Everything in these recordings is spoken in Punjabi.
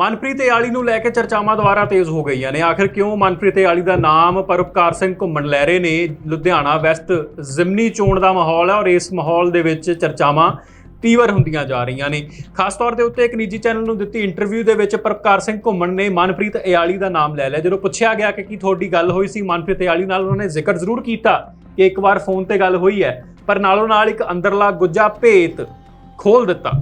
ਮਨਪ੍ਰੀਤ ਇਆਲੀ ਨੂੰ ਲੈ ਕੇ ਚਰਚਾਵਾਂ ਦੁਆਰਾ ਤੇਜ਼ ਹੋ ਗਈਆਂ ਨੇ। ਆਖਿਰ ਕਿਉਂ ਮਨਪ੍ਰੀਤ ਇਆਲੀ ਦਾ ਨਾਮ ਪਰਉਪਕਾਰ ਸਿੰਘ ਘੁੰਮਣ ਲੈ ਰਹੇ ਨੇ? ਲੁਧਿਆਣਾ ਵੈਸਟ ਜ਼ਿਮਨੀ ਚੋਣ ਦਾ ਮਾਹੌਲ ਹੈ ਔਰ ਇਸ ਮਾਹੌਲ ਦੇ ਵਿੱਚ ਚਰਚਾਵਾਂ ਤੀਵਰ ਹੁੰਦੀਆਂ ਜਾ ਰਹੀਆਂ ਨੇ। ਖਾਸ ਤੌਰ ਦੇ ਉੱਤੇ ਇੱਕ ਨਿੱਜੀ ਚੈਨਲ ਨੂੰ ਦਿੱਤੀ ਇੰਟਰਵਿਊ ਦੇ ਵਿੱਚ ਪਰਉਪਕਾਰ ਸਿੰਘ ਘੁੰਮਣ ਨੇ ਮਨਪ੍ਰੀਤ ਇਆਲੀ ਦਾ ਨਾਮ ਲੈ ਲਿਆ। ਜਦੋਂ ਪੁੱਛਿਆ ਗਿਆ ਕਿ ਕੀ ਤੁਹਾਡੀ ਗੱਲ ਹੋਈ ਸੀ ਮਨਪ੍ਰੀਤ ਇਆਲੀ ਨਾਲ, ਉਹਨਾਂ ਨੇ ਜ਼ਿਕਰ ਜ਼ਰੂਰ ਕੀਤਾ ਕਿ ਇੱਕ ਵਾਰ ਫੋਨ ਤੇ ਗੱਲ ਹੋਈ ਹੈ, ਪਰ ਨਾਲੋਂ ਨਾਲ ਇੱਕ ਅੰਦਰਲਾ ਗੁੱਜਾ ਭੇਤ ਖੋਲ ਦਿੱਤਾ।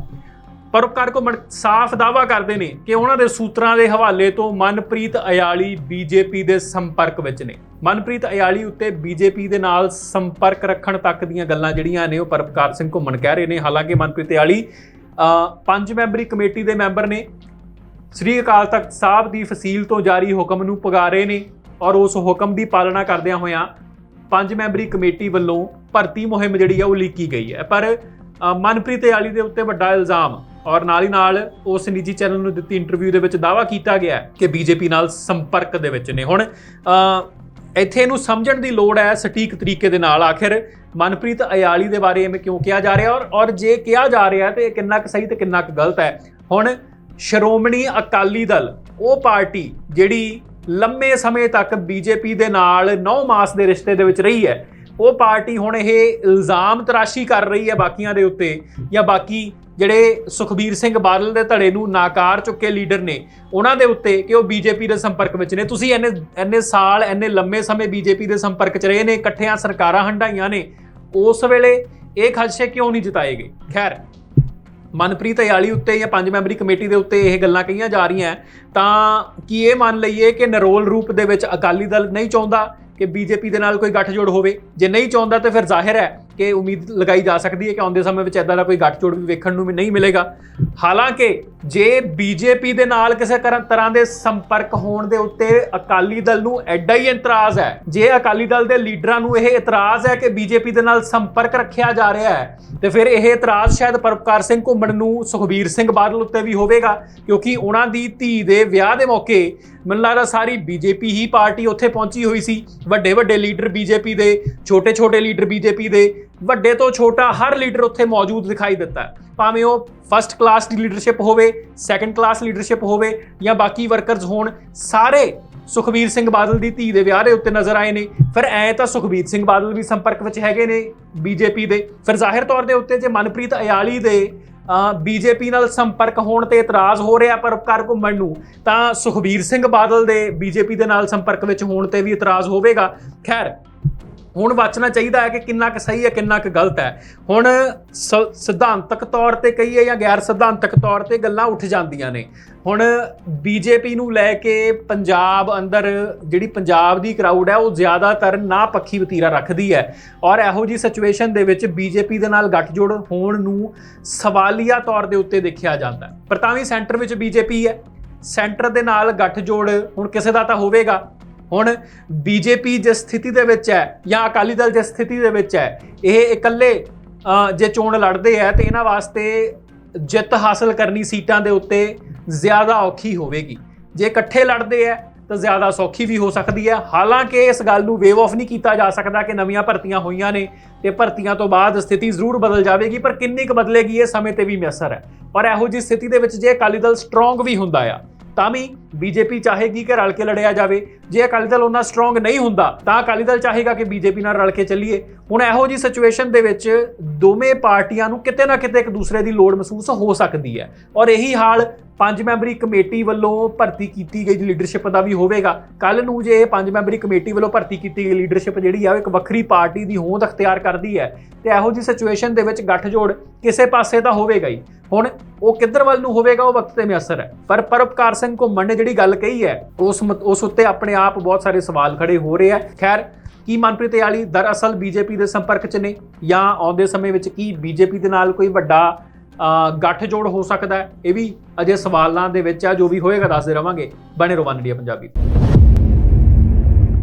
ਪਰਉਪਕਾਰ ਘੁੰਮਣ ਸਾਫ਼ ਦਾਵਾ ਕਰਦੇ ਨੇ ਕਿ ਉਹਨਾਂ ਦੇ ਸੂਤਰਾਂ ਦੇ ਹਵਾਲੇ ਤੋਂ ਮਨਪ੍ਰੀਤ ਅਯਾਲੀ ਬੀਜੇਪੀ ਦੇ ਸੰਪਰਕ ਵਿੱਚ ਨੇ। ਮਨਪ੍ਰੀਤ ਅਯਾਲੀ ਉੱਤੇ ਬੀਜੇਪੀ ਦੇ ਨਾਲ ਸੰਪਰਕ ਰੱਖਣ ਤੱਕ ਦੀਆਂ ਗੱਲਾਂ ਜਿਹੜੀਆਂ ਨੇ ਉਹ ਪਰਉਪਕਾਰ ਸਿੰਘ ਘੁੰਮਣ ਕਹਿ ਰਹੇ ਨੇ। ਹਾਲਾਂਕਿ ਮਨਪ੍ਰੀਤ ਅਯਾਲੀ ਪੰਜ ਮੈਂਬਰੀ ਕਮੇਟੀ ਦੇ ਮੈਂਬਰ ਨੇ। ਸ੍ਰੀ ਅਕਾਲ ਤਖਤ ਸਾਹਿਬ ਦੀ ਫਸੀਲ ਤੋਂ ਜਾਰੀ ਹੁਕਮ ਨੂੰ ਪੁਗਾ ਰਹੇ ਨੇ ਔਰ ਉਸ ਹੁਕਮ ਦੀ ਪਾਲਣਾ ਕਰਦਿਆਂ ਹੋਇਆਂ ਪੰਜ ਮੈਂਬਰੀ ਕਮੇਟੀ ਵੱਲੋਂ ਭਰਤੀ ਮੁਹਿੰਮ ਜਿਹੜੀ ਆ ਉਹ ਲੀਕੀ ਗਈ ਹੈ। ਪਰ ਮਨਪ੍ਰੀਤ ਅਯਾਲੀ ਦੇ ਉੱਤੇ ਵੱਡਾ ਇਲਜ਼ਾਮ ਔਰ ਨਾਲ ਹੀ ਨਾਲ ਉਸ ਨਿੱਜੀ ਚੈਨਲ ਨੂੰ ਦਿੱਤੀ ਇੰਟਰਵਿਊ ਦੇ ਵਿੱਚ ਦਾਵਾ ਕੀਤਾ ਗਿਆ ਹੈ ਕਿ ਬੀਜੇਪੀ ਨਾਲ ਸੰਪਰਕ ਦੇ ਵਿੱਚ ਨੇ। ਹੁਣ ਇੱਥੇ ਇਹਨੂੰ ਸਮਝਣ ਦੀ ਲੋੜ ਹੈ ਸਟੀਕ ਤਰੀਕੇ ਦੇ ਨਾਲ। ਆਖਿਰ ਮਨਪ੍ਰੀਤ ਅਯਾਲੀ ਦੇ ਬਾਰੇ ਐਵੇਂ ਕਿਉਂ ਕਿਹਾ ਜਾ ਰਿਹਾ? ਔਰ ਔਰ ਜੇ ਕਿਹਾ ਜਾ ਰਿਹਾ ਤੇ ਇਹ ਕਿੰਨਾ ਕੁ ਸਹੀ ਤੇ ਕਿੰਨਾ ਕੁ ਗਲਤ ਹੈ? ਹੁਣ, ਸ਼੍ਰੋਮਣੀ ਅਕਾਲੀ ਦਲ, ਉਹ ਪਾਰਟੀ ਜਿਹੜੀ ਲੰਮੇ ਸਮੇਂ ਤੱਕ ਬੀਜੇਪੀ ਦੇ ਨਾਲ 9 ਮਾਸ ਦੇ ਰਿਸ਼ਤੇ ਦੇ ਵਿੱਚ ਰਹੀ ਹੈ, ਉਹ ਪਾਰਟੀ ਹੁਣ ਇਹ ਇਲਜ਼ਾਮ ਤਰਾਸ਼ੀ ਕਰ ਰਹੀ ਹੈ ਬਾਕੀਆਂ ਦੇ ਉੱਤੇ ਜਾਂ ਬਾਕੀ ਜਿਹੜੇ ਸੁਖਬੀਰ ਸਿੰਘ ਬਾਦਲ ਦੇ ਧੜੇ ਨੂੰ ਨਾਕਾਰ ਚੁੱਕੇ ਲੀਡਰ ਨੇ, ਉਹਨਾਂ ਦੇ ਉੱਤੇ ਕਿ ਉਹ ਬੀਜੇਪੀ ਦੇ ਸੰਪਰਕ ਵਿੱਚ ਨੇ। ਤੁਸੀਂ ਇੰਨੇ ਇੰਨੇ ਸਾਲ, ਇੰਨੇ ਲੰਮੇ ਸਮੇਂ ਬੀਜੇਪੀ ਦੇ ਸੰਪਰਕ 'ਚ ਰਹੇ ਨੇ, ਇਕੱਠਿਆਂ ਸਰਕਾਰਾਂ ਹੰਡਾਈਆਂ ਨੇ, ਉਸ ਵੇਲੇ ਇਹ ਖਦਸ਼ੇ ਕਿਉਂ ਨਹੀਂ ਜਿਤਾਏ ਗਏ ਖੈਰ, ਮਨਪ੍ਰੀਤ ਅਯਾਲੀ ਉੱਤੇ ਜਾਂ ਪੰਜ ਮੈਂਬਰੀ ਕਮੇਟੀ ਦੇ ਉੱਤੇ ਇਹ ਗੱਲਾਂ ਕਹੀਆਂ ਜਾ ਰਹੀਆਂ, ਤਾਂ ਕੀ ਇਹ ਮੰਨ ਲਈਏ ਕਿ ਨਰੋਲ ਰੂਪ ਦੇ ਵਿੱਚ ਅਕਾਲੀ ਦਲ ਨਹੀਂ ਚਾਹੁੰਦਾ ਕਿ ਬੀਜੇਪੀ ਦੇ ਨਾਲ ਕੋਈ ਗੱਠਜੋੜ ਹੋਵੇ? ਜੇ ਨਹੀਂ ਚਾਹੁੰਦਾ ਤਾਂ ਫਿਰ ਜ਼ਾਹਿਰ ਹੈ ਕਿ ਉਮੀਦ ਲਗਾਈ ਜਾ ਸਕਦੀ ਹੈ ਕਿ ਆਉਂਦੇ ਸਮੇਂ ਵਿੱਚ ਇਦਾਂ ਦਾ ਕੋਈ ਗੱਠਜੋੜ ਵੀ ਵੇਖਣ ਨੂੰ ਵੀ ਨਹੀਂ ਮਿਲੇਗਾ। ਹਾਲਾਂਕਿ, ਜੇ ਬੀਜੇਪੀ ਦੇ ਨਾਲ ਕਿਸੇ ਕਰਨ- ਤਰ੍ਹਾਂ ਦੇ ਸੰਪਰਕ ਹੋਣ ਦੇ ਉੱਤੇ ਅਕਾਲੀ ਦਲ ਨੂੰ ਐਡਾ ਹੀ ਇਤਰਾਜ਼ ਹੈ, ਜੇ ਅਕਾਲੀ ਦਲ ਦੇ ਲੀਡਰਾਂ ਨੂੰ ਇਹ ਇਤਰਾਜ਼ ਹੈ ਕਿ ਬੀਜੇਪੀ ਦੇ ਨਾਲ ਸੰਪਰਕ ਰੱਖਿਆ ਜਾ ਰਿਹਾ ਹੈ, ਤੇ ਫਿਰ ਇਹ ਇਤਰਾਜ਼ ਸ਼ਾਇਦ ਪਰਪਕਾਰ ਸਿੰਘ ਘੁੰਮਣ ਨੂੰ ਸੁਖਬੀਰ ਸਿੰਘ ਬਾਦਲ ਉੱਤੇ ਵੀ ਹੋਵੇਗਾ, ਕਿਉਂਕਿ ਉਹਨਾਂ ਦੀ ਧੀ ਦੇ ਵਿਆਹ ਦੇ ਮੌਕੇ ਮੈਨੂੰ ਲੱਗਦਾ ਸਾਰੀ ਬੀਜੇਪੀ ਹੀ ਪਾਰਟੀ ਉੱਥੇ ਪਹੁੰਚੀ ਹੋਈ ਸੀ। ਵੱਡੇ ਵੱਡੇ ਲੀਡਰ ਬੀਜੇਪੀ ਦੇ ਛੋਟੇ ਛੋਟੇ ਲੀਡਰ ਬੀਜੇਪੀ ਦੇ ਵੱਡੇ ਤੋਂ ਛੋਟਾ ਹਰ ਲੀਡਰ ਉੱਥੇ ਮੌਜੂਦ ਦਿਖਾਈ ਦਿੱਤਾ ਹੈ। ਭਾਵੇਂ ਉਹ ਫਸਟ ਕਲਾਸ ਦੀ ਲੀਡਰਸ਼ਿਪ ਹੋਵੇ ਸੈਕੰਡ ਕਲਾਸ ਲੀਡਰਸ਼ਿਪ ਹੋਵੇ ਜਾਂ ਬਾਕੀ ਵਰਕਰਸ ਹੋਣ, ਸਾਰੇ ਸੁਖਬੀਰ ਸਿੰਘ ਬਾਦਲ ਦੀ ਧੀ ਦੇ ਵਿਆਹ ਦੇ ਉੱਤੇ ਨਜ਼ਰ ਆਏ ਨੇ। ਫਿਰ ਐ ਤਾਂ ਸੁਖਬੀਰ ਸਿੰਘ ਬਾਦਲ ਵੀ ਸੰਪਰਕ ਵਿੱਚ ਹੈਗੇ ਨੇ ਬੀਜੇਪੀ ਦੇ। ਫਿਰ ਜ਼ਾਹਿਰ ਤੌਰ ਦੇ ਉੱਤੇ ਜੇ ਮਨਪ੍ਰੀਤ ਅਯਾਲੀ ਦੇ ਬੀਜੇਪੀ ਨਾਲ ਸੰਪਰਕ ਹੋਣ ਤੇ ਇਤਰਾਜ਼ ਹੋ ਰਿਹਾ ਪਰ ਉਪਕਾਰ ਘੁੰਮਣ ਨੂੰ, ਤਾਂ ਸੁਖਬੀਰ ਸਿੰਘ ਬਾਦਲ ਦੇ ਬੀਜੇਪੀ ਦੇ ਨਾਲ ਸੰਪਰਕ ਵਿੱਚ ਹੋਣ ਤੇ ਵੀ ਇਤਰਾਜ਼ ਹੋਵੇਗਾ। ਖੈਰ ਹੁਣ ਬਚਣਾ ਚਾਹੀਦਾ ਹੈ ਕਿ ਕਿੰਨਾ ਕੁ ਸਹੀ ਹੈ, ਕਿੰਨਾ ਕੁ ਗਲਤ ਹੈ। ਹੁਣ ਸ- ਸਿਧਾਂਤਕ ਤੌਰ ਤੇ ਕਹੀਏ ਜਾਂ ਗੈਰ ਸਿਧਾਂਤਕ ਤੌਰ ਤੇ ਗੱਲਾਂ ਉੱਠ ਜਾਂਦੀਆਂ ਨੇ। ਹੁਣ ਬੀਜੇਪੀ ਨੂੰ ਲੈ ਕੇ ਪੰਜਾਬ ਅੰਦਰ ਜਿਹੜੀ ਪੰਜਾਬ ਦੀ ਕਰਾਊਡ ਹੈ, ਉਹ ਜ਼ਿਆਦਾਤਰ ਨਾ ਪੱਖੀ ਵਤੀਰਾ ਰੱਖਦੀ ਹੈ। ਔਰ ਇਹੋ ਜੀ ਸਿਚੁਏਸ਼ਨ ਦੇ ਵਿੱਚ ਬੀਜੇਪੀ ਦੇ ਨਾਲ ਗੱਠਜੋੜ ਹੋਣ ਨੂੰ ਸਵਾਲੀਆ ਤੌਰ ਦੇ ਉੱਤੇ ਦੇਖਿਆ ਜਾਂਦਾ ਹੈ। ਪਰ ਤਾਂ ਵੀ ਸੈਂਟਰ ਵਿੱਚ ਬੀਜੇਪੀ ਹੈ। ਸੈਂਟਰ ਦੇ ਨਾਲ ਗੱਠਜੋੜ ਹੁਣ ਕਿਸੇ ਦਾ ਤਾਂ ਹੋਵੇਗਾ। ਹੁਣ ਬੀਜੇਪੀ ਜਿਸ ਸਥਿਤੀ ਦੇ ਵਿੱਚ ਹੈ ਜਾਂ ਅਕਾਲੀ ਦਲ ਜਿਸ ਸਥਿਤੀ ਦੇ ਵਿੱਚ ਹੈ, ਇਹ ਇਕੱਲੇ ਜੇ ਚੋਣ ਲੜਦੇ ਆ ਤੇ ਇਹਨਾਂ ਵਾਸਤੇ ਜਿੱਤ ਹਾਸਲ ਕਰਨੀ ਸੀਟਾਂ ਦੇ ਉੱਤੇ ਜ਼ਿਆਦਾ ਔਖੀ ਹੋਵੇਗੀ। ਜੇ ਇਕੱਠੇ ਲੜਦੇ ਆ ਤਾਂ ਜ਼ਿਆਦਾ ਸੌਖੀ ਵੀ ਹੋ ਸਕਦੀ ਹੈ ਹਾਲਾਂਕਿ ਇਸ ਗੱਲ ਨੂੰ ਵੇਵ ਆਫ ਨਹੀਂ ਕੀਤਾ ਜਾ ਸਕਦਾ ਕਿ ਨਵੀਆਂ ਭਰਤੀਆਂ ਹੋਈਆਂ ਨੇ ਤੇ ਭਰਤੀਆਂ ਤੋਂ ਬਾਅਦ ਸਥਿਤੀ ਜ਼ਰੂਰ ਬਦਲ ਜਾਵੇਗੀ, ਪਰ ਕਿੰਨੀ ਕੁ ਬਦਲੇਗੀ ਇਹ ਸਮੇਂ ਤੇ ਵੀ ਮਿਅਸਰ ਹੈ। ਪਰ ਇਹੋ ਜੀ ਸਥਿਤੀ ਦੇ ਵਿੱਚ ਜੇ ਅਕਾਲੀ ਦਲ ਸਟਰੋਂਗ ਵੀ ਹੁੰਦਾ ਆ, ਤਾਂ ਵੀ ਬੀਜੇਪੀ ਚਾਹੇਗੀ ਕਿ ਰਲ ਕੇ ਲੜਿਆ ਜਾਵੇ। ਜੇ ਅਕਾਲੀ ਦਲ ਉਹਨਾਂ ਸਟਰੋਂਗ ਨਹੀਂ ਹੁੰਦਾ, ਤਾਂ ਅਕਾਲੀ ਦਲ ਚਾਹੇਗਾ ਕਿ ਬੀਜੇਪੀ ਨਾਲ ਰਲ ਕੇ ਚੱਲੀਏ। ਹੁਣ ਇਹੋ ਜੀ ਸਿਚੁਏਸ਼ਨ ਦੇ ਵਿੱਚ ਦੋਵੇਂ ਪਾਰਟੀਆਂ ਨੂੰ ਕਿਤੇ ਨਾ ਕਿਤੇ ਇੱਕ ਦੂਸਰੇ ਦੀ ਲੋੜ ਮਹਿਸੂਸ ਹੋ ਸਕਦੀ ਹੈ। ਔਰ ਇਹੀ ਹਾਲ ਪੰਜ ਮੈਂਬਰੀ ਕਮੇਟੀ ਵੱਲੋਂ ਭਰਤੀ ਕੀਤੀ ਗਈ ਲੀਡਰਸ਼ਿਪ ਦਾ ਵੀ ਹੋਵੇਗਾ। ਕੱਲ ਨੂੰ ਜੇ ਪੰਜ ਮੈਂਬਰੀ ਕਮੇਟੀ ਵੱਲੋਂ ਭਰਤੀ ਕੀਤੀ ਗਈ ਲੀਡਰਸ਼ਿਪ ਜਿਹੜੀ ਆ ਉਹ ਇੱਕ ਵੱਖਰੀ ਪਾਰਟੀ ਦੀ ਹੋਂਦ ਅਖਤਿਆਰ ਕਰਦੀ ਹੈ। ਤੇ ਇਹੋ ਜੀ ਸਿਚੁਏਸ਼ਨ ਦੇ ਵਿੱਚ ਗੱਠਜੋੜ ਕਿਸੇ ਪਾਸੇ ਤਾਂ ਹੋਵੇਗਾ ਹੀ। ਹੁਣ ਉਹ ਕਿੱਧਰ ਵੱਲ ਨੂੰ ਹੋਵੇਗਾ, ਉਹ ਵਕਤ ਤੇ ਮਿਅਸਰ ਹੈ। ਪਰ ਪਰਪਕਾਰ ਸਿੰਘ ਘੁੰਮਣ ਨੇ ਜਿਹੜੀ ਗੱਲ ਕਹੀ ਹੈ ਉਸ ਉਸ ਉੱਤੇ ਆਪਣੇ ਆਪ ਬਹੁਤ ਸਾਰੇ ਸਵਾਲ ਖੜੇ ਹੋ ਰਹੇ ਆ। ਖੈਰ ਕੀ ਮਨਪ੍ਰੀਤ ਇਆਲੀ ਦਰਅਸਲ ਬੀਜੇਪੀ ਦੇ ਸੰਪਰਕ 'ਚ ਨੇ? ਜਾਂ ਆਉਂਦੇ ਸਮੇਂ ਵਿੱਚ ਕੀ ਬੀਜੇਪੀ ਦੇ ਨਾਲ ਕੋਈ ਵੱਡਾ ਅ, ਗੱਠਜੋੜ ਹੋ ਸਕਦਾ ਹੈ? ਇਹ ਵੀ ਅਜੇ ਸਵਾਲਾਂ ਦੇ ਵਿੱਚ ਆ ਜੋ ਵੀ ਹੋਏਗਾ ਦੱਸਦੇ ਰਵਾਂਗੇ। ਬਣੇ ਰਹੋ ਵਨ ਇੰਡੀਆ ਪੰਜਾਬੀ।